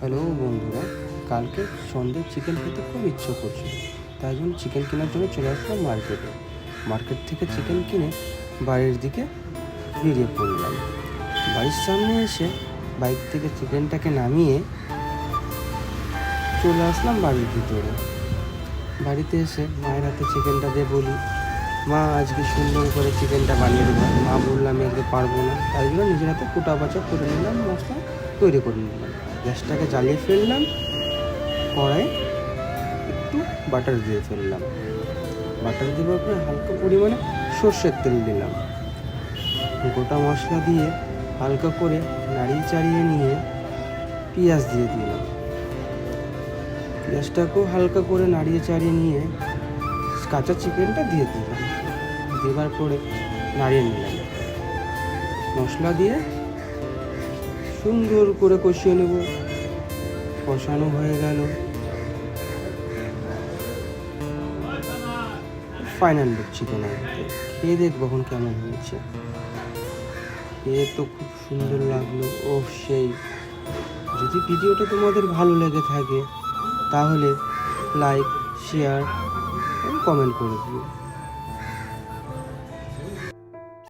Hello বন্ধুরা, কালকে সন্ধ্যে চিকেন খেতে খুব ইচ্ছে করছিল, তাই জন্য চিকেন কেনার জন্য চলে আসলাম মার্কেটে মার্কেট থেকে চিকেন কিনে বাড়ির দিকে বেরিয়ে পড়লাম। বাড়ির সামনে এসে বাইক থেকে চিকেনটাকে নামিয়ে চলে আসলাম বাড়ির ভিতরে। বাড়িতে এসে মায়ের হাতে চিকেনটা দিয়ে বলি, মা, আজকে সুন্দর করে চিকেনটা বানিয়ে দেবো। মা বললাম আজকে পারব না। তাই জন্য নিজের হাতে কোটা বাচা করে নিলাম, মশলা তৈরি করে নিলাম। গ্যাসটাকে জ্বালিয়ে ফেললাম। কড়াই একটু বাটার দিয়ে ফেললাম। বাটার দেওয়ার পরে হালকা পরিমাণে সর্ষের তেল দিলাম। গোটা মশলা দিয়ে হালকা করে নাড়িয়ে চাড়িয়ে নিয়ে পেঁয়াজ দিয়ে দিলাম। পেঁয়াজটাকেও হালকা করে নাড়িয়ে চাড়িয়ে নিয়ে কাঁচা চিকেনটা দিয়ে দিলাম। দেওয়ার পরে নাড়িয়ে নিলাম। মশলা দিয়ে সুন্দর করে কষিয়ে নেব। কষানো হয়ে গেল। ফাইনাল লুক চিকেন খেয়ে দেখব এখন কেমন হয়েছে। খেয়ে তো খুব সুন্দর লাগল। ও সেই। যদি ভিডিওটা তোমাদের ভালো লেগে থাকে, তাহলে লাইক শেয়ার কমেন্ট করে দিও।